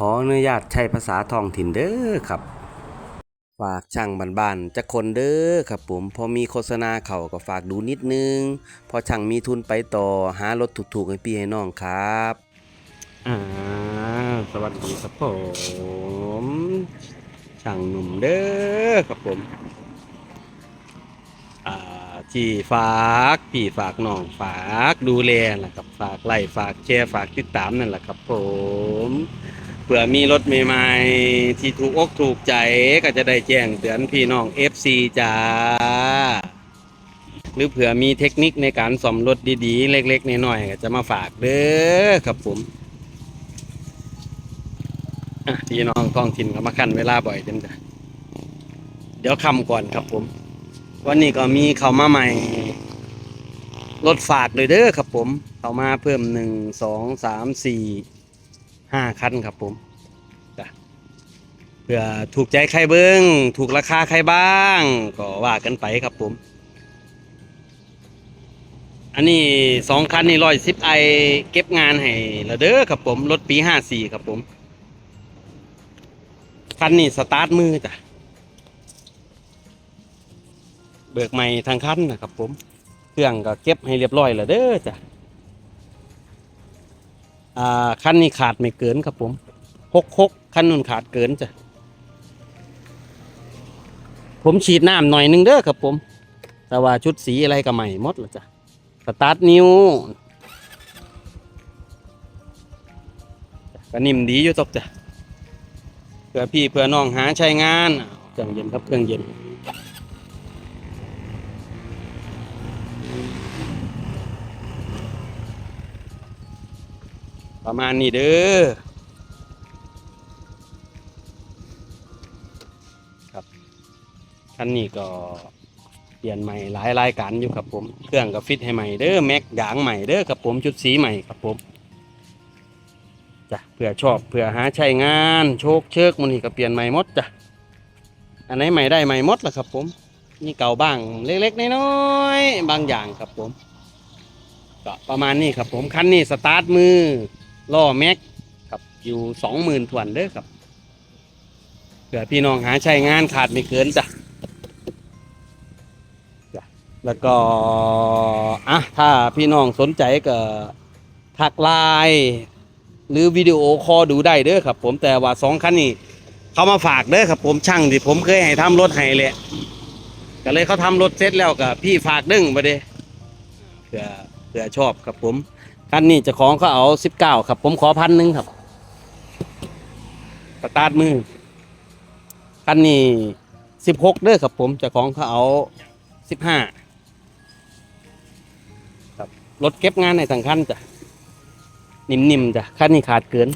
ขออนุญาตใช้ภาษาท้องถิ่นเด้อครับ ฝากช่างบ้านๆจะคนเด้อครับผม พอมีโฆษณาเขาก็ฝากดูนิดนึง พอช่างมีทุนไปต่อหารถถูกๆให้พี่ให้น้องครับอ่าสวัสดีครับผมช่างหนุ่มเด้อครับผมอ่าที่ฝากพี่ฝากน้องฝากดูแลแหละครับ ฝากไล่ฝากแชร์ฝากติดตามนั่นแหละครับผม เผื่อมีรถใหม่ๆที่ถูกอกถูกใจก็จะได้แจ้งเตือนพี่น้อง FC จ้า หรือเผื่อมีเทคนิคในการซ่อมรถดีๆ เล็กๆน้อยๆก็จะมาฝากเด้อครับผมพี่น้องท้องถิ่นก็มาขั้นเวลาบ่อยจังจ้ะเดี๋ยวคำก่อนครับผม วันนี้ก็มีเข้ามาใหม่รถฝากเลยเด้อครับผม เข้ามาเพิ่มหนึ่งสองสามสี่ ห้าคันครับผมจ้ะเพื่อถูกใจใครเบิ้งถูกราคาใครบ้าง ก็ว่ากันไปครับผม อันนี้สองคันนี่ร้อยสิบไอเก็บงานให้ละเด้อครับผม รถปีห้าสี่ครับผม คันนี้สตาร์ทมือจ้ะ เบิกใหม่ทางคันนะครับผม เครื่องก็เก็บให้เรียบร้อยแล้วเด้อจ้ะ คันนี้ขาดไม่เกินครับผมหกหกคันนู้นขาดเกินจ้ะผมฉีดน้ำหน่อยหนึงเด้อครับผม แต่ว่าชุดสีอะไรก็ใหม่หมดแล้วจ้ะสตาร์ทนิวก็นิ่มดีอยู่ตบจ้ะเพื่อพี่เพื่อน้องหาใช้งานเครื่องเย็นครับเครื่องเย็น ประมาณนี้เด้อครับคันนี้ก็เปลี่ยนใหม่หลายรายการอยู่ครับผม เครื่องก็ฟิตให้ใหม่เด้อแม็กยางใหม่เด้อครับผมชุดสีใหม่ครับผมจ้ะเผื่อชอบเผื่อหาใช้งานโชคเชิกมันนี่ก็เปลี่ยนใหม่หมดจ้ะอันไหนใหม่ได้ใหม่หมดละครับผมนี่เก่าบ้างเล็กๆน้อยๆบางอย่างครับผมก็ประมาณนี้ครับผมคันนี้สตาร์ทมือ ล่อแม็กครับอยู่สองหมื่นถวนเด้อครับเผื่อพี่น้องหาใช้งานขาดไม่เกินจ้ะจ้ะแล้วก็อะถ้าพี่น้องสนใจก็ทักไลน์หรือวิดีโอคอลดูได้เด้อครับ ผมแต่ว่าสองคันนี้เขามาฝากเด้อครับ ผมช่างที่ผมเคยให้ทำรถให้เลยก็เลยเขาทำรถเสร็จแล้วกับพี่ฝากดึงมาเด้เผื่อเผื่อชอบครับผม คันนี้เจะของเขาเอาสิบเก้าครับ ผมขอพันหนึ่งครับสตาร์ทมือคันนี้สิบหกเด้อครับ ผมเจะของเขาเอาสิบห้าครับรถเก็บงานในสังคันจ้ะนิ่มๆจ้ะคันนี้ขาดเกิน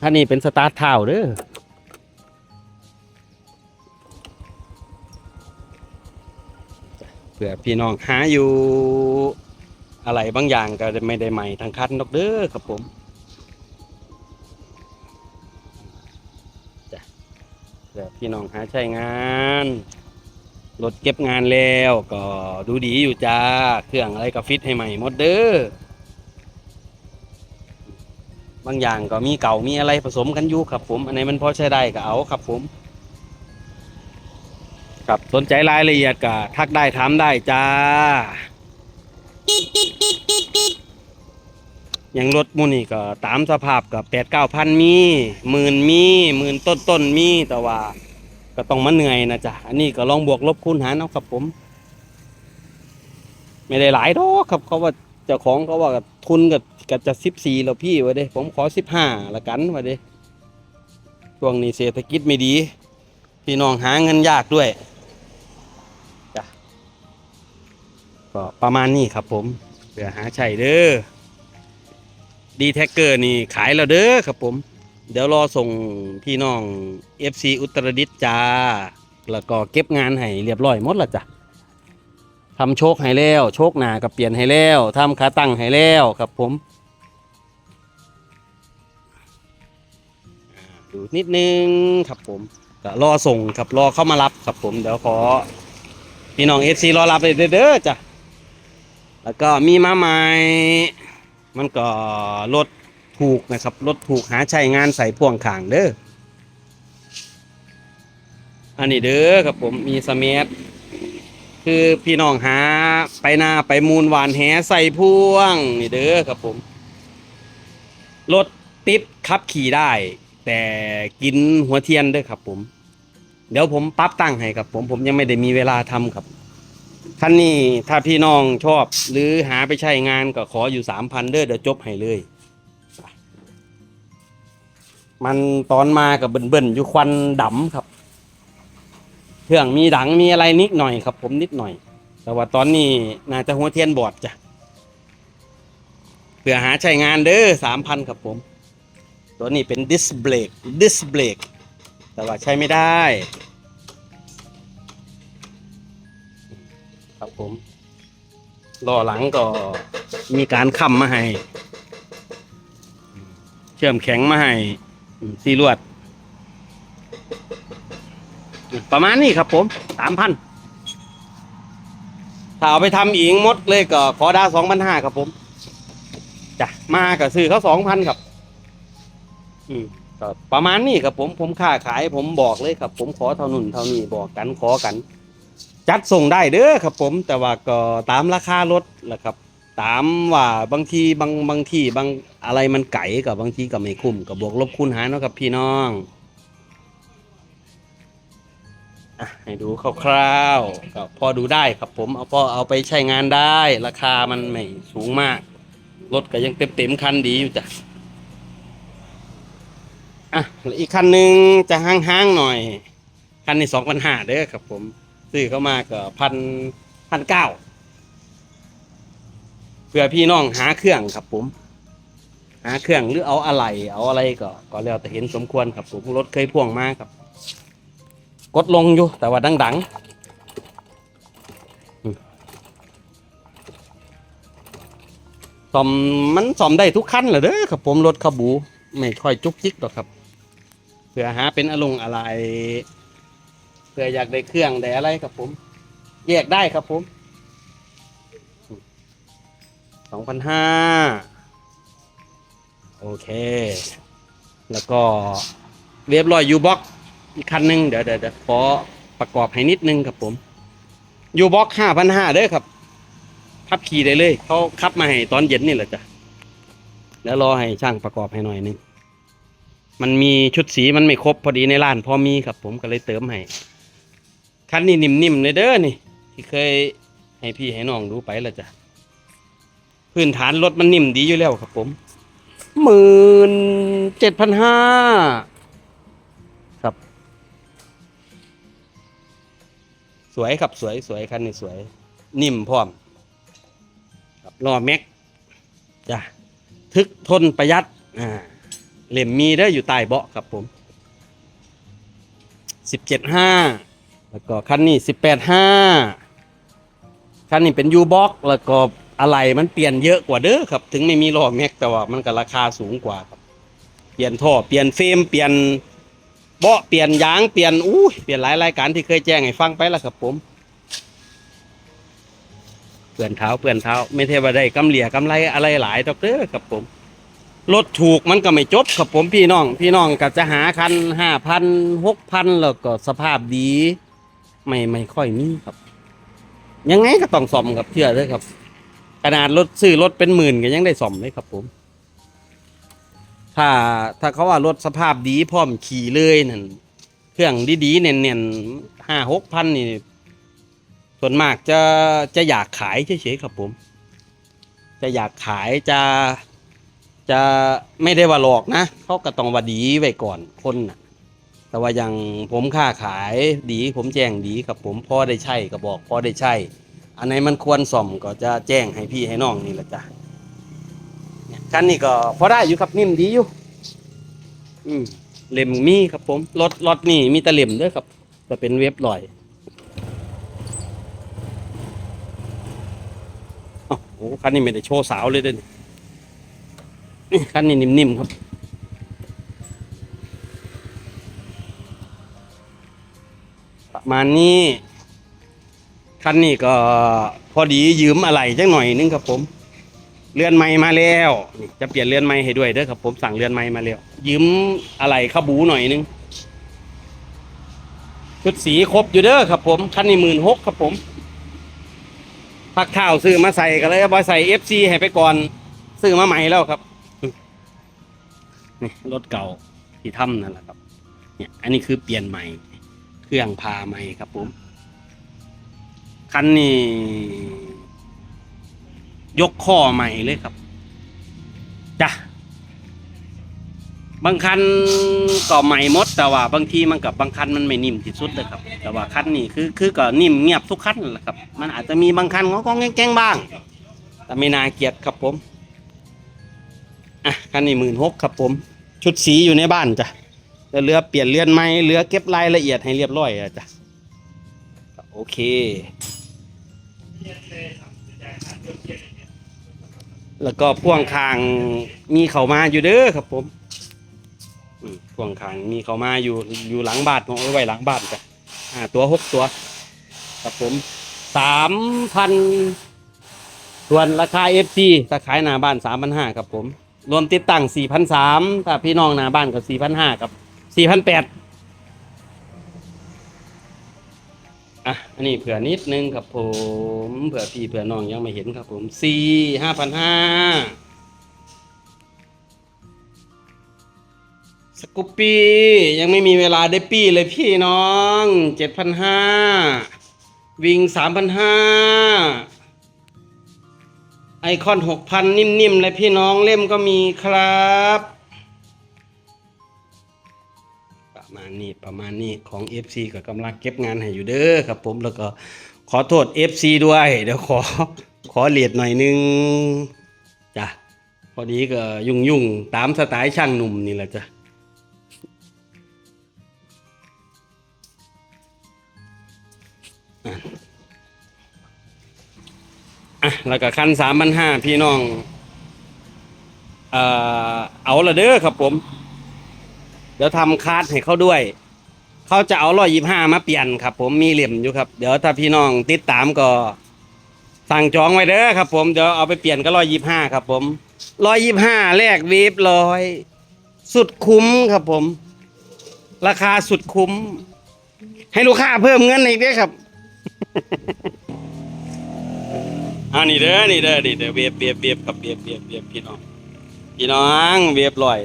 คันนี้เป็นสตาร์ทเท้าเด้อ เผื่อพี่น้องหาอยู่อะไรบางอย่างก็ไม่ได้ใหม่ทางคัดอกเด้อครับผมจ้ะเดี๋ยวพี่น้องหาใช้งานรถเก็บงานแล้วก็ดูดีอยู่จ้า เครื่องอะไรก็ฟิตให้ใหม่หมดเด้อบางอย่างก็มีเก่ามีอะไรผสมกันอยู่ครับผม อันไหนมันพอใช้ได้ก็เอาครับผม ครับสนใจรายละเอียดก็ทักได้ถามได้จ้า อย่างรถมูนี่ก็ตามสภาพกับแปดเก้าพันมีหมื่นมีหมื่นต้นต้นๆมีแต่ว่า ก็ต้องมาเหนื่อยนะจ๊ะ อันนี้ก็ลองบวกลบคูณหารเอาครับผม ไม่ได้หลายดอกครับเขาว่าเจ้าของเขาว่าทุนกับกับจะสิบสี่แล้วพี่วะเด้ผมขอสิบห้าละกันวะเด้ช่วงนี้เศรษฐกิจไม่ดี พี่น้องหาเงินยากด้วย ก็ประมาณนี้ครับผมเพื่อหาใช้เด้อดีแท็กเกอร์นี่ขายแล้วเด้อครับผม เดี๋ยวรอส่งพี่น้อง FC อุตรดิตถ์จ้า แล้วก็เก็บงานให้เรียบร้อยหมดละจ้ะทำโชคให้แล้ว โชคหนากับเปลี่ยนให้แล้วทำขาตั้งให้แล้วครับผมดูนิดนึงครับผมรอส่งครับรอเข้ามารับครับผมเดี๋ยวขอพี่น้อง FC รอรับเลยเด้อจ้ะ แล้วก็มีมาใหม่มันก็รถถูกนะครับรถถูกหาใช้งานใส่พ่วงข้างเด้ออันนี้เด้อครับผมมีสเมัทคือพี่น้องหาไปนาไปมูลหวานแหใส่พ่วงนี่เด้อครับผมรถติดขับขี่ได้ แต่กินหัวเทียนเด้วยครับผม เดี๋ยวผมปรับตั้งให้ครับผมผมยังไม่ได้มีเวลาทำครับ คันนี้ถ้าพี่น้องชอบหรือหาไปใช้งานก็ขออยู่สามพันเด้อเดี๋ยวจบให้เลย มันตอนมากับเบิ่นๆอยู่ควันดำครับ เครื่องมีดังมีอะไรนิดหน่อยครับ ผมนิดหน่อย แต่ว่าตอนนี้น่าจะหัวเทียนบอดจ้ะเพื่อหาใช้งานเด้อสามพันครับผม ตัวนี้เป็นดิสเบรกดิสเบรกแต่ว่าใช้ไม่ได้ ครับผมล้อหลังก็มีการค้ำมาให้ เชื่อมแข็งมาให้สีลวด ประมาณนี้ครับผมสามพันถ้าเอาไปทำอีกมดเลยก็ขอดาวสองพันห้าครับผมจ้ะมาก็ซื้อเขาสองพันครับ อืมก็ประมาณนี้ครับผมผมค่าขายผมบอกเลยครับ ผมขอเท่านุ่นเท่านี้บอกกันขอกัน จัดส่งได้เด้อครับผมแต่ว่าก็ตามราคารถแหละครับ ตามว่าบางทีบางบางที่บางอะไรมันไก่กับบางทีก็ไม่คุ้มกับบวกลบคูณหารเนาะครับพี่น้องอะให้ดูคร่าวๆก็พอดูได้ครับผมเอาพอเอาไปใช้งานได้ ราคามันไม่สูงมาก รถก็ยังเต็มเต็มๆคันดีอยู่จ้ะอะอีกคันหนึ่งจะห้างๆหน่อย คันนี้สองพันห้าเด้อครับผม ซื้อเข้ามาก็พันพันเก้าเพื่อพี่น้องหาเครื่องครับผม หาเครื่องหรือเอาอะไร เอาอะไรก็ก็แล้วแต่เห็นสมควรครับผมรถเคยพ่วงมาครับ กดลงอยู่แต่ว่าดังๆอืมซ่อมมันซ่อมได้ทุกคันเหรอเด้อครับผมรถขบู ไม่ค่อยจุกจิกหรอกครับ เพื่อหาเป็นอารมณ์อะไร เพื่ออยากได้เครื่องได้อะไรครับผม แยกได้ครับผมสองพันห้าโอเค แล้วก็เรียบร้อยยูบ็อกอีกคันหนึ่งเดี๋ยวเดี๋ยวเดี๋ยวขอประกอบให้นิดนึงครับผมยูบ็อกห้าพันห้าเด้อครับขับขี่ได้เลยเขาขับมาให้ตอนเย็นนี่แหละจ้ะแล้วรอให้ช่างประกอบให้หน่อยนึงมันมีชุดสีมันไม่ครบพอดีในร้านพอมีครับผมก็เลยเติมให้ คันนี้นิ่มๆเลยเด้อนี่ ที่เคยให้พี่ให้น้องดูไปแล้วจ้ะพื้นฐานรถมันนิ่มดีอยู่แล้วครับผมหมื่นเจ็ดพันห้าครับ สวยครับสวยสวยคันนี้สวย นิ่มพร้อมครับล้อแม็กจ้ะทึกทนประหยัดอ่าเหลี่ยมมีได้ออยู่ใต้เบาะครับผมสิบเจ็ดห้า แล้วก็คันนี้สิบแปดห้าคันนี้เป็นยูบ็อกแล้วก็อะไรมันเปลี่ยนเยอะกว่าเด้อครับ ถึงไม่มีล้อแม็กแต่ว่ามันก็ราคาสูงกว่าครับ เปลี่ยนท่อเปลี่ยนเฟรมเปลี่ยนเบาะเปลี่ยนยางเปลี่ยนอู้เปลี่ยนหลายรายการที่เคยแจ้งให้ฟังไปแล้วครับผมเปลี่ยนเท้าเปลี่ยนเท้า ไม่เท่าได้กำเหลี่ยกำไรอะไรหลายดอกเด้อครับผมรถถูกมันก็ไม่จบครับผมพี่น้อง พี่น้องก็จะหาคันห้าพันหกพันแล้วก็สภาพดี ไม่ไม่ค่อยมีครับ ยังไงก็ต้องซ่อมครับเชื่อเลยครับ ขนาดรถซื้อรถเป็นหมื่นก็ยังได้ซ่อมเลยครับ ผม ถ้าถ้าเขาว่ารถสภาพดีพร้อมขี่เลยนั่นเครื่องดีๆเน่นๆห้าหกพันนี่ส่วนมากจะจะอยากขายเฉยๆครับผม จะอยากขายจะจะไม่ได้ว่าหลอกนะเขาก็ต้องว่าดีไว้ก่อนคนน่ะ แต่ว่าอย่างผมค้าขายดี ผมแจ้งดีครับผมพ่อได้ใช่ก็บอกพ่อได้ใช่ อันไหนมันควรส่อมก็จะแจ้งให้พี่ให้น้องนี่แหละจ้ะคันนี้ก็พอได้อยู่ครับนิ่มดีอยู่ อืมเล่มมีครับผมรถรถนี่มีต่เล่มเด้วยครับจะเป็นเว็บลอยอ้โอ้คันนี้ไม่ได้โชว์สาวเลยเด้อนี่นี่คันนี้นิ่มๆครับ มานี้คันนี้ก็พอดียืมอะไรจังหน่อยนึงครับผมเรือนไม้มาแล้วนี่จะเปลี่ยนเรือนไม้ให้ด้วยเด้อครับผมสั่งเรือนไม้มาแล้วยืมอะไรขบูหน่อยนึงชุดสีครบอยู่เด้อครับผมคันนี้หมื่นหกครับผมพักข้าวซื้อมาใส่ก็เลยบอยใส่เอฟซีให้ไปก่อนซื้อมาใหม่แล้วครับนี่รถเก่าที่ทำนั่นแหละครับ เนี่ย อันนี้คือเปลี่ยนใหม่ เครื่องพาใหม่ครับผม คันนี้ ยกข้อใหม่เลยครับจ้ะบางคันก็ใหม่หมด แต่ว่าบางทีมันกับบางคันมันไม่นิ่มที่สุดเลยครับ แต่ว่าคันนี้คือคือก็นิ่มเงียบทุกคันแหละครับ มันอาจจะมีบางคันงองๆแกงบ้าง แต่ไม่น่าเกลียดครับผมอะคันนี้หมื่นหกครับผม ชุดสีอยู่ในบ้านจ้ะ แล้วเรือเปลี่ยนเรือนไม้เรือเก็บรายละเอียดให้เรียบร้อยอะจ้ะโอเค แล้วก็พ่วงคางมีเขามาอยู่เด้อครับผมพ่วงคางมีเขามาอยู่อยู่หลังบานของไว้หลังบานจ้ะอ่าตัวหกตัว ครับผมสามพันส่วนราคาเอฟซีถ้าขายหน้าบ้านสามพันห้าครับผม รวมติดตั้งสี่พันสามถ้าพี่น้องหน้าบ้านก็สี่พันห้ากับ สี่พันแปดอะ อันนี้เผื่อนิดนึงครับผม เผื่อพี่เผื่อน้องยังไม่เห็นครับผมสี่ห้าพันห้าสกุปปี้ยังไม่มีเวลาได้ปี้เลยพี่น้องเจ็ดพันห้าวิงสามพันห้าไอคอนหกพันนิ่มๆเลยพี่น้องเล่มก็มีครับ นี้ประมาณนี้ของ FC ก็กำลังเก็บงานให้อยู่เด้อครับผมแล้วก็ขอโทษ FC ด้วยเดี๋ยวขอขอเลียดหน่อยนึงจ้ะพอดีก็ยุ่งยุ่งตามสไตล์ช่างหนุ่มนี่แหละจ้ะอะแล้วก็คันสามพันห้าพี่น้อง เอ่อเอาละเด้อครับผม เดี๋ยวทำคาร์ดให้เขาด้วย เขาจะเอาร้อยยี่ห้ามาเปลี่ยนครับ ผมมีเหลี่ยมอยู่ครับ เดี๋ยวถ้าพี่น้องติดตามก็สั่งจองไว้เด้อครับ ผมเดี๋ยวเอาไปเปลี่ยนก็ร้อยยี่ห้าครับ ผมร้อยยี่ห้าแลกวีบร้อยสุดคุ้มครับ ผม ราคาสุดคุ้ม ให้ลูกค้าเพิ่มเงินอีกด้วยครับอ่านี่เด้อนี่เด้อนี่เด้อเวียบเวียบเวียบครับเวียบเวียบเวียบพี่น้อง พี่น้องเวียบร้อย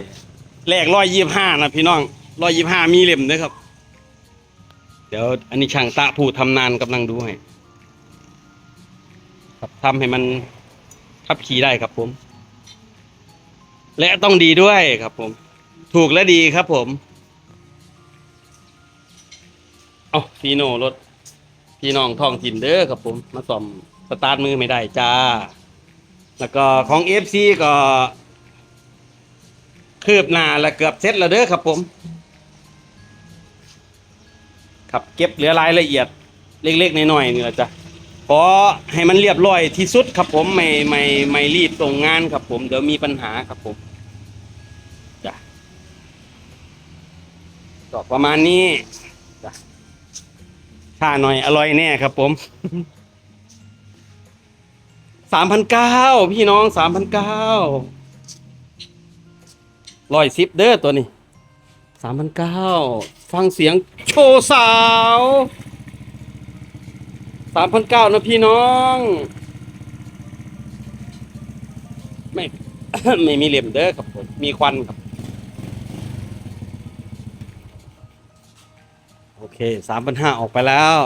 แรกร้อยยี่ห้านะพี่น้องร้อยยี่ห้ามีเหลี่ยมด้วยครับ เดี๋ยวอันนี้ช่างตะผู้ทำนานกำลังดูให้ครับทำให้มันขับขี่ได้ครับผม และต้องดีด้วยครับผม ถูกและดีครับผมเอาฟีโนรถพี่น้องท้องถิ่นเด้อครับผม มาซ่อมสตาร์ทมือไม่ได้จ้า แล้วก็ของเอฟซีก็ คืบหน้าและเกือบเสร็จแล้วเด้อครับผม ครับเก็บเหลือรายละเอียดเล็กๆน้อยๆนี่แหละจ้ะขอให้มันเรียบร้อยที่สุดครับผมไม่ไม่ไม่รีบส่งงานครับผม เดี๋ยวมีปัญหาครับผมจ้ะก็ประมาณนี้จ้ะค่าหน่อยอร่อยแน่ครับผมสามพันเก้าพี่น้องสามพันเก้า ร้อยสิบเด้อตัวนี้สามพันเก้าฟังเสียงโชว์สาวสามพันเก้านะพี่น้องไม่ไม่มีเหลี่ยมเด้อครับผมมีควันครับ โอเคสามพันห้าออกไปแล้ว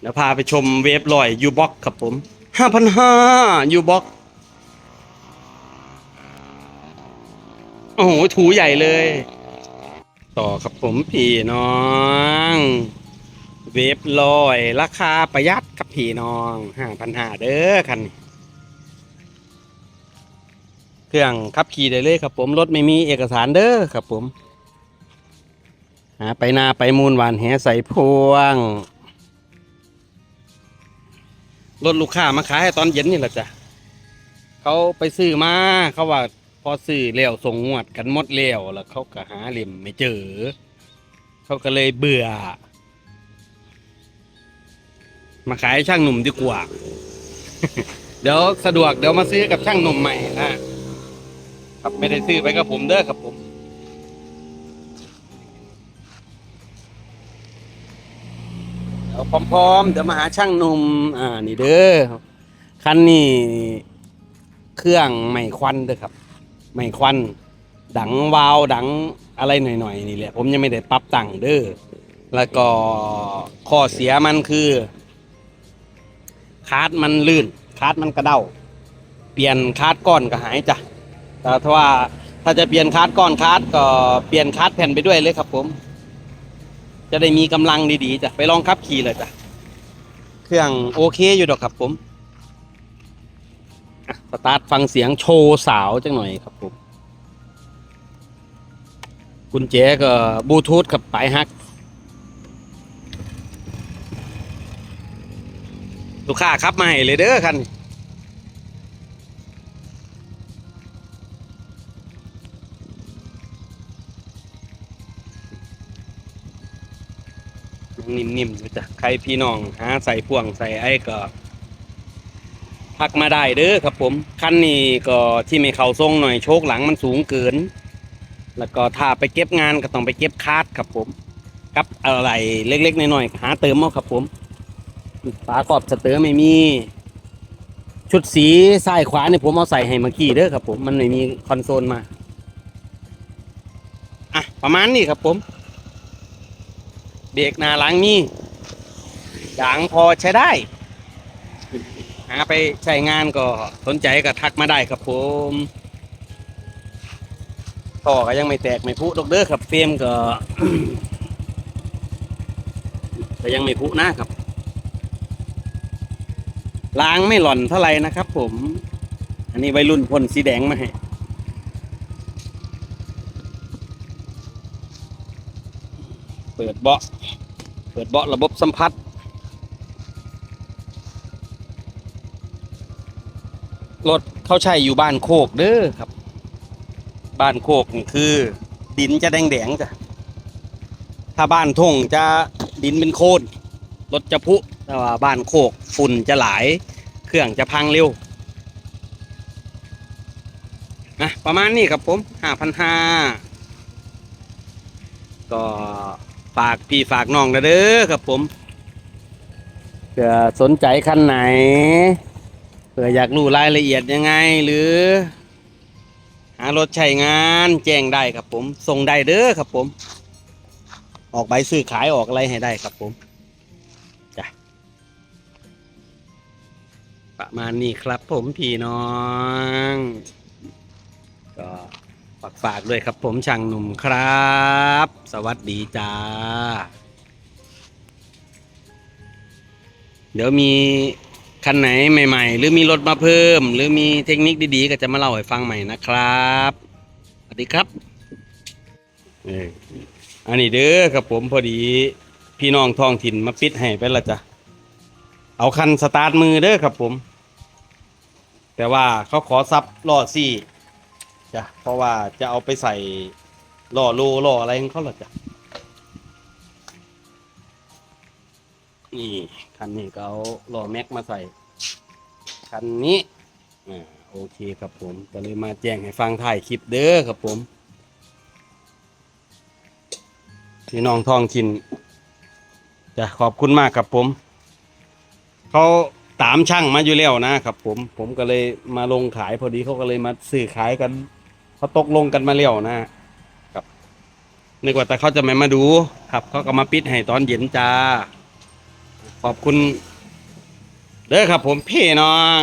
เดี๋ยวพาไปชมเวฟลอยยูบ็อกครับผมห้าพันห้ายูบ็อก อ้โหถูใหญ่เลย ต่อครับผมพี่น้อง เวฟลอย ราคาประหยัดครับพี่น้องห้าพันห้าเด้อคันเครื่องขับขี่ได้เลยครับผมรถไม่มีเอกสารเด้อครับผมหาไปนาไปมูลหวานแหใส่พวงรถลูกค้ามาขายตอนเย็นนี่แหละจ้ะเขาไปซื้อมาเขาว่า พอซื้อแล้วส่งงวดกันหมดแล้วแล้วเขาก็หาเหลี่ยมไม่เจอ เขาก็เลยเบื่อ มาขายช่างหนุ่มดีกว่า เดี๋ยวสะดวกเดี๋ยวมาซื้อกับช่างหนุ่มใหม่นะครับไม่ได้ซื้อไปกับผมเด้อครับผมเดี๋ยวพร้อมๆ เดี๋ยวมาหาช่างหนุ่มอ่านี่เด้อคันนี้เครื่องไม่ควันเด้อครับ ไม่ควัน ดังวาวดังอะไรหน่อยๆนี่แหละผมยังไม่ได้ปรับตั้งเด้อแล้วก็ข้อเสียมันคือ คาร์ดมันลื่น คาร์ดมันกระเด้า เปลี่ยนคาร์ดก้อนก็หายจ้ะแต่ถ้าว่าถ้าจะเปลี่ยนคาร์ดก้อนคาร์ดก็เปลี่ยนคาร์ดแผ่นไปด้วยเลยครับ ผม จะได้มีกำลังดีๆจ้ะไปลองขับขี่เลยจ้ะเครื่องโอเคอยู่ดอกครับผม สตาร์ทฟังเสียงโชว์สาวจังหน่อยครับผมกุญแจก็บลูทูธกับปลายฮัก ลูกค้าครับมาให้เลยเด้อคันนิ่มๆจ้ะใครพี่น้องหาใส่พ่วงใส่ไอ้ก็ พักมาได้เด้อครับผมคันนี้ก็ที่ไม่เข้าทรงหน่อยโชคหลังมันสูงเกิน แล้วก็ถ้าไปเก็บงานก็ต้องไปเก็บคาดครับผมกับอะไรเล็ก ๆน้อยๆหาเติมเอาครับผมฝากรอบสเตอร์ไม่มี ชุดสีซ้ายขวาเนี่ยผมเอาใส่ให้เมื่อกี้เด้อครับผมมันไม่มีคอนโซลมาอะประมาณนี้ครับผมเบรกหน้าหลังมียางพอใช้ได้ หาไปใช้งานก็สนใจก็ทักมาได้ครับผมต่อก็ยังไม่แตกไม่พุดอกเด้อครับเฟรมก็ก็ยังไม่พุนะครับล้างไม่หล่อนเท่าไหร่นะครับ ผม อันนี้วัยรุ่นพ่นสีแดงมาให้เปิดเบาะเปิดเบาะระบบสัมผัส รถเข้าใช้อยู่บ้านโคกเด้อครับ บ้านโคกนี่คือ ดินจะแดงแดงจ้ะถ้าบ้านทงจะดินเป็นโคลนรถจะพุแต่ว่าบ้านโคกฝุ่นจะหลาย เครื่องจะพังเร็วนะประมาณนี้ครับผมห้าพันห้าก็ฝากพี่ฝากน้องนะเด้อครับผมเผื่อสนใจคันไหน ผื่ออยากรู้รายละเอียดยังไง หรือ หารถใช้งานแจ้งได้ครับผมส่งได้เด้อครับผม ออกใบซื้อขายออกอะไรให้ได้ครับผมประมาณนี้ครับผมพี่น้อง ก็ฝากฝากด้วยครับผมช่างหนุ่มครับ สวัสดีจ้า เดี๋ยวมี คันไหนใหม่ๆ หรือมีรถมาเพิ่ม หรือมีเทคนิคดีๆ ก็จะมาเล่าให้ฟังใหม่นะครับสวัสดีครับเอออันนี้เด้อครับผมพอดีพี่น้องท้องถิ่นมาปิดให้ไปละจ้ะเอาคันสตาร์ทมือเด้อครับผม แต่ว่าเขาขอซับล่อซี่จ้ะเพราะว่าจะเอาไปใส่ล่อโลล่ออะไรของเขาหรอจ้ะ นี่คันนี้ก็เอาล่อแม็กมาใส่ คันนี้อ่าโอเคครับผมก็เลยมาแจ้งให้ฟังถ่ายคลิปเด้อครับผมพี่น้องท้องถิ่นจะขอบคุณมากครับผม เขาตามช่างมาอยู่แล้วนะครับผม ผมก็เลยมาลงขายพอดีเขาก็เลยมาซื้อขายกันเขาตกลงกันมาแล้วนะครับนึกว่าแต่เขาจะไม่มาดู ครับเขาก็มาปิดให้ตอนเย็นจ้า ขอบคุณเด้อครับผมพี่น้อง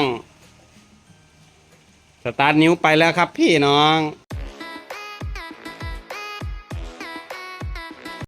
สตาร์ทนิ้วไปแล้วครับพี่น้อง